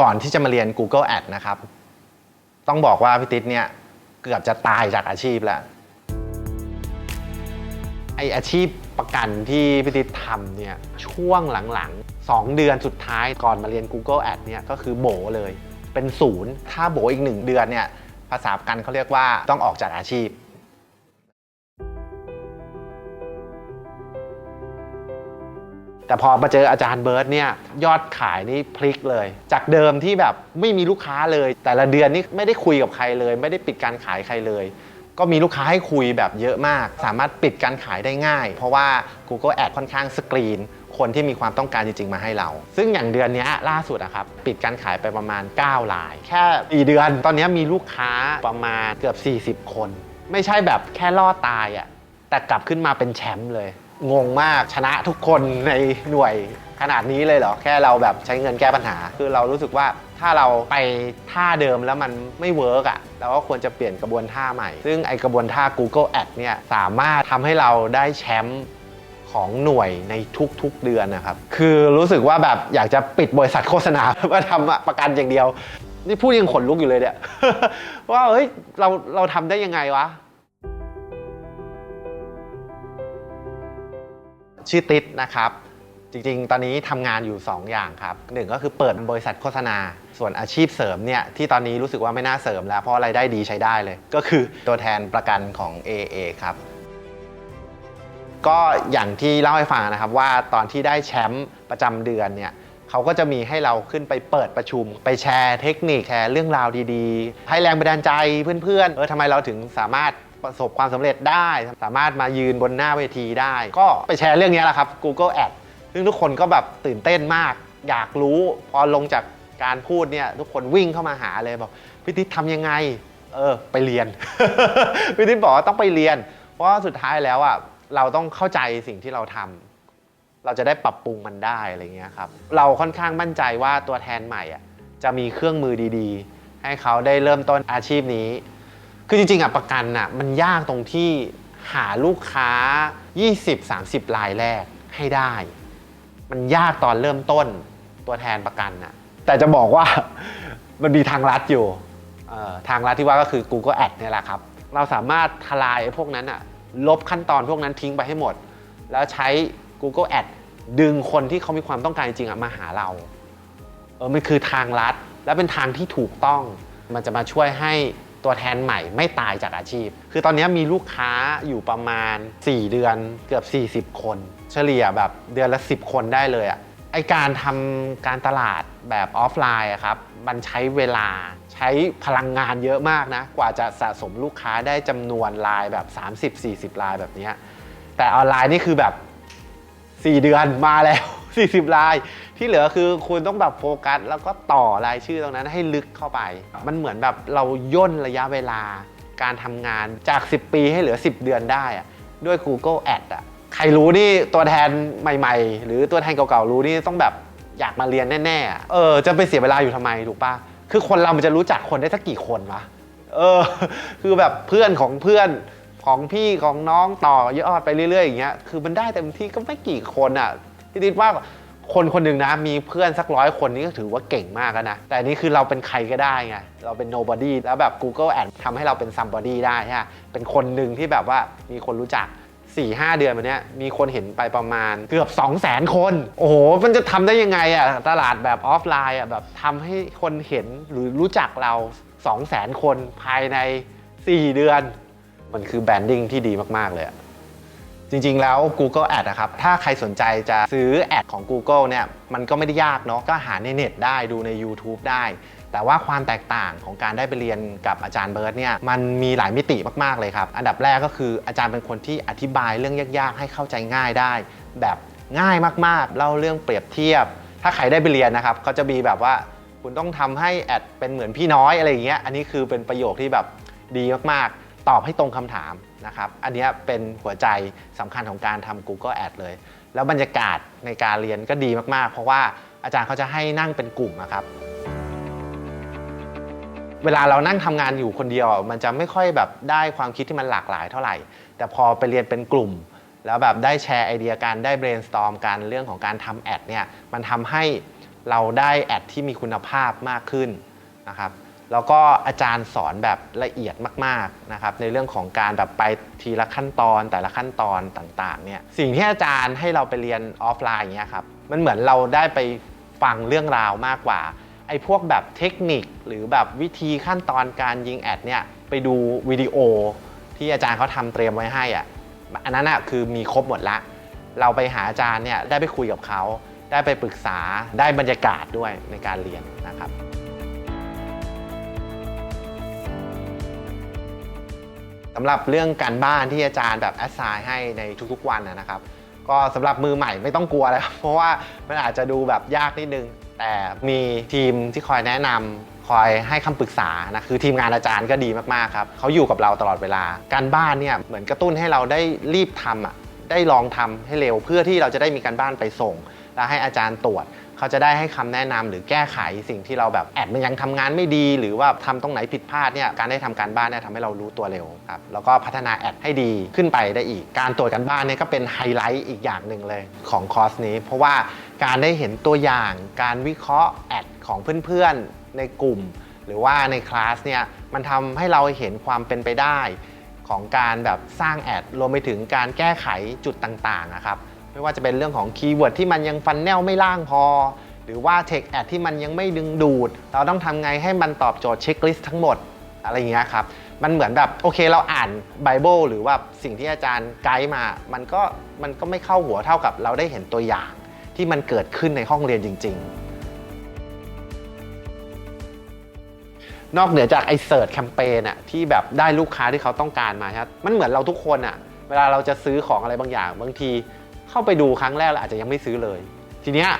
ก่อนที่จะมาเรียน Google Ad นะครับ ต้องบอกว่าพี่ติ๊ดเนี่ยเกือบจะตายจากอาชีพแล้วไออาชีพประกันที่พี่ติ๊ดทำเนี่ยช่วงหลังๆ 2 เดือนสุดท้ายก่อนมาเรียน Google Ad เนี่ยก็คือโบเลยเป็นศูนย์ ถ้าโบอีก 1 เดือนเนี่ยภาษาประกันเขาเรียกว่าต้องออกจากอาชีพ แต่พอมาเจออาจารย์เบิร์ตเนี่ยยอดขายนี่พลิกเลย จากเดิมที่แบบไม่มีลูกค้าเลย แต่ละเดือนนี่ไม่ได้คุยกับใครเลย ไม่ได้ปิดการขายใครเลย ก็มีลูกค้าให้คุยแบบเยอะมาก สามารถปิดการขายได้ง่าย เพราะว่า Google Ad ค่อนข้างสกรีน คนที่มีความต้องการจริง ๆ มาให้เรา ซึ่งอย่างเดือนนี้ล่าสุดอะครับปิดการขายไปประมาณ 9 ลาย แค่อีเดือนตอนนี้มีลูกค้าประมาณเกือบ 40 คน ไม่ใช่แบบแค่ล่อตายอะแต่กลับขึ้นมาเป็นแชมป์เลย งงมากชนะทุกคนในหน่วยขนาดนี้เลยเหรอ แค่เราแบบใช้เงินแก้ปัญหา คือเรารู้สึกว่าถ้าเราไปท่าเดิมแล้วมันไม่เวิร์กอะเราก็ควรจะเปลี่ยนกระบวนท่าใหม่ ซึ่งไอกระบวนท่า Google Ad เนี่ยสามารถทำให้เราได้แชมป์ของหน่วยในทุกๆเดือนนะครับ คือรู้สึกว่าแบบอยากจะปิดบริษัทโฆษณามาทำประกันอย่างเดียว นี่พูดยังขนลุกอยู่เลยเนี่ยว่าเฮ้ยเราเราทำได้ยังไงวะ ชื่อติดนะครับจริงๆ ตอนนี้ทำงานอยู่ 2 อย่างครับหนึ่งก็คือเปิดบริษัทโฆษณา ส่วนอาชีพเสริมเนี่ยที่ตอนนี้รู้สึกว่าไม่น่าเสริมแล้ว เพราะรายได้ดีใช้ได้เลย ก็คือตัวแทนประกันของ AA ครับ ก็อย่างที่เล่าให้ฟังนะครับว่าตอนที่ได้แชมป์ประจำเดือนเนี่ยเขาก็จะมีให้เราขึ้นไปเปิดประชุม ไปแชร์เทคนิคแชร์เรื่องราวดีๆ ให้แรงบันดาลใจเพื่อนๆเออทำไมเราถึงสามารถ ประสบความสำเร็จได้ สามารถมายืนบนหน้าเวทีได้ ก็ไปแชร์เรื่องนี้แหละครับ Google Ad ซึ่งทุกคนก็แบบตื่นเต้นมาก อยากรู้พอลงจากการพูดเนี่ยทุกคนวิ่งเข้ามาหาเลยบอกพี่ติ๊ดทำยังไง เออ ไปเรียน พี่ติ๊ดบอกว่าต้องไปเรียน เพราะสุดท้ายแล้วอะเราต้องเข้าใจสิ่งที่เราทำเราจะได้ปรับปรุงมันได้อะไรเงี้ยครับเราค่อนข้างมั่นใจว่าตัวแทนใหม่อะจะมีเครื่องมือดี ๆ ให้เขาได้เริ่มต้นอาชีพนี้ คือจริงๆอะประกันอะมันยากตรงที่หาลูกค้า 20-30 รายแรกให้ได้ มันยากตอนเริ่มต้นตัวแทนประกันน่ะแต่จะบอกว่า มันมีทางลัดอยู่เอ่อทางลัดที่ว่าก็คือ Google Ad เนี่ยแหละครับ เราสามารถทลายไอ้พวกนั้นอะลบขั้นตอนพวกนั้นทิ้งไปให้หมด แล้วใช้ Google Ad ดึงคนที่เขามีความต้องการจริงๆอะมาหาเราเออมันคือทางลัดและเป็นทางที่ถูกต้อง มันจะมาช่วยให้ ตัวแทนใหม่ไม่ตายจากอาชีพ คือตอนนี้มีลูกค้าอยู่ประมาณ 4 เดือนเกือบ 40 คน เฉลี่ยแบบเดือนละ 10 คนได้เลยอะไอการทำการตลาดแบบออฟไลน์ครับมันใช้เวลาใช้พลังงานเยอะมากนะ กว่าจะสะสมลูกค้าได้จำนวนรายแบบ 30-40รายแบบนี้แต่ออนไลน์นี่คือแบบ 4 เดือนมาแล้ว 40 ลาย ที่เหลือคือคุณต้องแบบโฟกัส แล้วก็ต่อรายชื่อตรงนั้นให้ลึกเข้าไป มันเหมือนแบบเราย่นระยะเวลาการทำงานจาก 10 ปีให้เหลือ 10 เดือนได้อะด้วย Google Ad อะใครรู้นี่ตัวแทนใหม่ ๆ หรือตัวแทนเก่าๆรู้นี่ต้องแบบอยากมาเรียนแน่ๆอะเออ จะไปเสียเวลาอยู่ทำไมถูกปะคือคนเรามันจะรู้จักคนได้สักกี่คนวะ เออ คือแบบเพื่อนของเพื่อนของพี่ของน้องต่อยอดไปเรื่อยๆอย่างเงี้ย คือมันได้เต็มที่ก็ไม่กี่คนอะพี่ดิดว่า คนคนหนึ่งนะมีเพื่อนสักร้อยคนนี่ก็ถือว่าเก่งมากแล้วนะ แต่อันนี่คือเราเป็นใครก็ได้ไง เราเป็น nobody แล้วแบบ Google Ad ทำให้เราเป็น somebody ได้ใช่ไหมเป็นคนหนึ่งที่แบบว่ามีคนรู้จัก 4 5 เดือนมาเนี้ยมีคนเห็นไปประมาณเกือบ 2 0 0 0 0 0คน โอ้โห มันจะทำได้ยังไงอะตลาดแบบออฟไลน์อะแบบทำให้คนเห็นหรือรู้จักเรา 2 0 0 0 0 0คนภายใน 4 เดือน มันคือแบรนดิ้งที่ดีมาก ๆ เลยอะ จริงๆแล้ว Google Ad นะครับ ถ้าใครสนใจจะซื้อแอดของ Google เนี่ย มันก็ไม่ได้ยากเนาะ ก็หาในเน็ตได้ดูใน YouTube ได้ แต่ว่าความแตกต่างของการได้ไปเรียนกับอาจารย์เบิร์ตเนี่ย มันมีหลายมิติมากๆเลยครับ อันดับแรกก็คืออาจารย์เป็นคนที่อธิบายเรื่องยากๆ ให้เข้าใจง่ายได้ แบบง่ายมากๆ เล่าเรื่องเปรียบเทียบ ถ้าใครได้ไปเรียนนะครับเขาจะมีแบบว่าคุณต้องทำให้แอดเป็นเหมือนพี่น้อยอะไรอย่างเงี้ย อันนี้คือเป็นประโยคที่แบบดีมากๆ ตอบให้ตรงคำถามนะครับ อันนี้เป็นหัวใจสำคัญของการทำ Google Ad เลย แล้วบรรยากาศในการเรียนก็ดีมาก ๆ เพราะว่าอาจารย์เขาจะให้นั่งเป็นกลุ่มนะครับ เวลาเรานั่งทำงานอยู่คนเดียว มันจะไม่ค่อยแบบได้ความคิดที่มันหลากหลายเท่าไหร่ แต่พอไปเรียนเป็นกลุ่ม แล้วแบบได้แชร์ไอเดียกันได้ brainstorm กันเรื่องของการทำแอดเนี่ย มันทำให้เราได้แอดที่มีคุณภาพมากขึ้นนะครับ แล้วก็อาจารย์สอนแบบละเอียดมากๆนะครับในเรื่องของการแบบไปทีละขั้นตอนแต่ละขั้นตอนต่างๆเนี่ยสิ่งที่อาจารย์ให้เราไปเรียนออฟไลน์อย่างเงี้ยครับมันเหมือนเราได้ไปฟังเรื่องราวมากกว่าไอ้พวกแบบเทคนิคหรือแบบวิธีขั้นตอนการยิงแอดเนี่ยไปดูวิดีโอที่อาจารย์เขาทำเตรียมไว้ให้อะอันนั้นอะคือมีครบหมดละ เราไปหาอาจารย์เนี่ยได้ไปคุยกับเขา ได้ไปปรึกษาได้บรรยากาศด้วยในการเรียนนะครับ สำหรับเรื่องการบ้านที่อาจารย์แบบแอสไซน์ให้ในทุกๆวันนะครับ ก็สำหรับมือใหม่ไม่ต้องกลัวเลยครับเพราะว่ามันอาจจะดูแบบยากนิดนึง แต่มีทีมที่คอยแนะนำคอยให้คำปรึกษานะคือทีมงานอาจารย์ก็ดีมากๆครับเขาอยู่กับเราตลอดเวลา การบ้านเนี่ยเหมือนกระตุ้นให้เราได้รีบทำอะได้ลองทำให้เร็วเพื่อที่เราจะได้มีการบ้านไปส่ง แล้วให้อาจารย์ตรวจ เขาจะได้ให้คำแนะนำหรือแก้ไขสิ่งที่เราแบบแอดมันยังทำงานไม่ดี หรือว่าทำตรงไหนผิดพลาดเนี่ยการได้ทำการบ้านเนี่ยทำให้เรารู้ตัวเร็วครับแล้วก็พัฒนาแอดให้ดีขึ้นไปได้อีก การตรวจการบ้านเนี่ยก็เป็นไฮไลท์อีกอย่างหนึ่งเลยของคอร์สนี้ เพราะว่าการได้เห็นตัวอย่างการวิเคราะห์แอดของเพื่อนๆในกลุ่ม หรือว่าในคลาสเนี่ยมันทำให้เราเห็นความเป็นไปได้ของการแบบสร้างแอดรวมไปถึงการแก้ไขจุดต่างๆนะครับ ไม่ว่าจะเป็นเรื่องของคีย์เวิร์ดที่มันยังฟันแนลไม่ล่างพอ หรือว่าเทคแอดที่มันยังไม่ดึงดูด เราต้องทำไงให้มันตอบโจทย์เช็คลิสต์ทั้งหมดอะไรอย่างเงี้ยครับ มันเหมือนแบบโอเคเราอ่านไบเบิลหรือว่าสิ่งที่อาจารย์ไกด์มา มันก็มันก็ไม่เข้าหัวเท่ากับเราได้เห็นตัวอย่างที่มันเกิดขึ้นในห้องเรียนจริง ๆ นอกเหนือจากไอเสิร์ชแคมเปญอะที่แบบได้ลูกค้าที่เขาต้องการมาครับมันเหมือนเราทุกคนอะเวลาเราจะซื้อของอะไรบางอย่าง บางที เข้าไปดูครั้งแรกเราอาจจะยังไม่ซื้อเลย ทีเนี้ย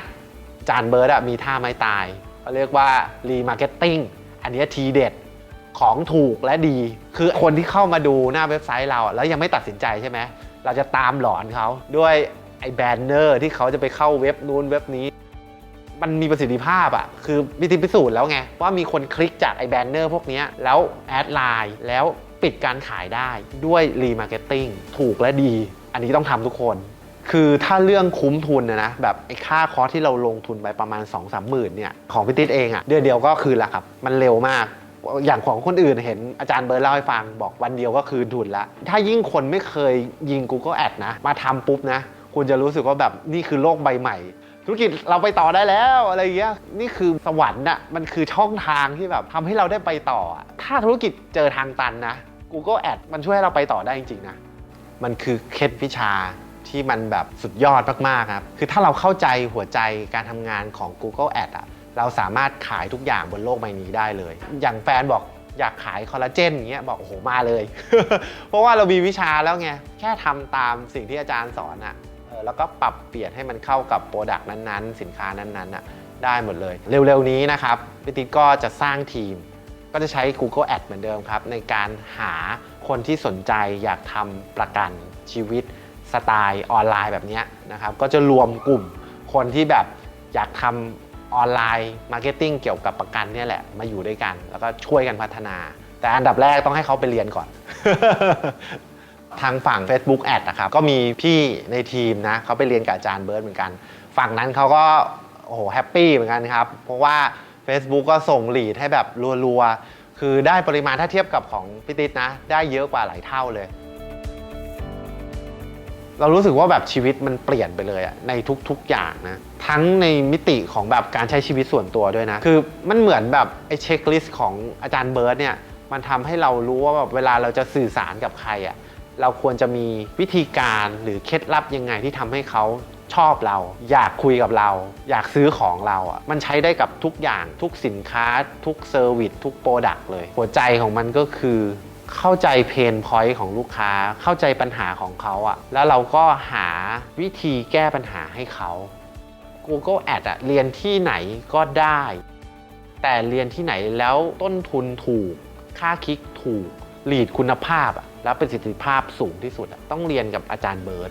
จานเบิร์ดมีท่าไม้ตายเขาเรียกว่ารีมาร์เก็ตติ้งอันนี้ทีเด็ดของถูกและดี คือคนที่เข้ามาดูหน้าเว็บไซต์เราแล้วยังไม่ตัดสินใจใช่ไหมเราจะตามหลอนเขาด้วยไอ้แบนเนอร์ที่เขาจะไปเข้าเว็บนู้นเว็บนี้ มันมีประสิทธิภาพอะคือพิธีพิสูจน์แล้วไง ว่ามีคนคลิกจากไอ้แบนเนอร์พวกนี้แล้วแอดไลน์แล้วปิดการขายได้ด้วยรีมาร์เก็ตติ้งถูกและดี อันนี้ต้องทำทุกคน คือถ้าเรื่องคุ้มทุนนะนะแบบไอ้ค่าคอร์สที่เราลงทุนไปประมาณ 2 3 0 0 0 0เนี่ยของพิติสเองอะเดือนเดียวก็คืนละครับ มันเร็วมาก อย่างของคนอื่นเห็นอาจารย์เบิร์ดเล่าให้ฟังบอกวันเดียวก็คืนทุนละ ถ้ายิ่งคนไม่เคยยิง Google Ad นะ มาทำปุ๊บนะ คุณจะรู้สึกว่าแบบนี่คือโลกใบใหม่ ธุรกิจเราไปต่อได้แล้วอะไรอย่างเงี้ยนี่คือสวรรค์อะมันคือช่องทางที่แบบทำให้เราได้ไปต่ออะถ้าธุรกิจเจอทางตันนะ Google Ad มันช่วยให้เราไปต่อได้จริงๆนะมันคือเคล็ดวิชา ที่มันแบบสุดยอดมากๆครับ คือถ้าเราเข้าใจหัวใจการทำงานของ Google Ad อะเราสามารถขายทุกอย่างบนโลกใบนี้ได้เลย อย่างแฟนบอกอยากขายคอลลาเจนอย่างเงี้ยบอกโอ้โหมาเลย เพราะว่าเรามีวิชาแล้วไง แค่ทำตามสิ่งที่อาจารย์สอนอะเออแล้วก็ปรับเปลี่ยนให้มันเข้ากับโปรดักต์นั้นๆ สินค้านั้นๆอะได้หมดเลย เร็วๆนี้นะครับพิติกก็จะสร้างทีม ก็จะใช้ Google Ad เหมือนเดิมครับ ในการหาคนที่สนใจอยากทำประกันชีวิต สไตล์ออนไลน์แบบนี้นะครับก็จะรวมกลุ่มคนที่แบบอยากทำออนไลน์มาร์เก็ตติ้งเกี่ยวกับประกันเนี่ยแหละมาอยู่ด้วยกัน แล้วก็ช่วยกันพัฒนา แต่อันดับแรกต้องให้เขาไปเรียนก่อน ทางฝั่ง Facebook Ad นะครับก็มีพี่ในทีมนะเขาไปเรียนกับอาจารย์เบิร์ดเหมือนกัน ฝั่งนั้นเขาก็โอ้โหแฮปปี้เหมือนกันครับ เพราะว่า Facebook ก็ส่งหลีดให้แบบรัวๆ คือได้ปริมาณถ้าเทียบกับของพี่ติ๊ดนะ ได้เยอะกว่าหลายเท่าเลย เรารู้สึกว่าแบบชีวิตมันเปลี่ยนไปเลยอะในทุกๆอย่างนะทั้งในมิติของแบบการใช้ชีวิตส่วนตัวด้วยนะ คือมันเหมือนแบบไอ้เช็คลิสต์ของอาจารย์เบิร์ดเนี่ยมันทำให้เรารู้ว่าแบบเวลาเราจะสื่อสารกับใครอะเราควรจะมีวิธีการหรือเคล็ดลับยังไงที่ทำให้เขาชอบเรา อยากคุยกับเรา อยากซื้อของเราอะมันใช้ได้กับทุกอย่างทุกสินค้า ทุกเซอร์วิสทุกโปรดักต์เลย หัวใจของมันก็คือ เข้าใจเพนพอยต์ของลูกค้า เข้าใจปัญหาของเขาอะแล้วเราก็หาวิธีแก้ปัญหาให้เขา Google Ad อะเรียนที่ไหนก็ได้ แต่เรียนที่ไหนแล้วต้นทุนถูก ค่าคลิกถูกลีดคุณภาพอะแล้วประสิทธิภาพสูงที่สุด ต้องเรียนกับอาจารย์เบิร์ด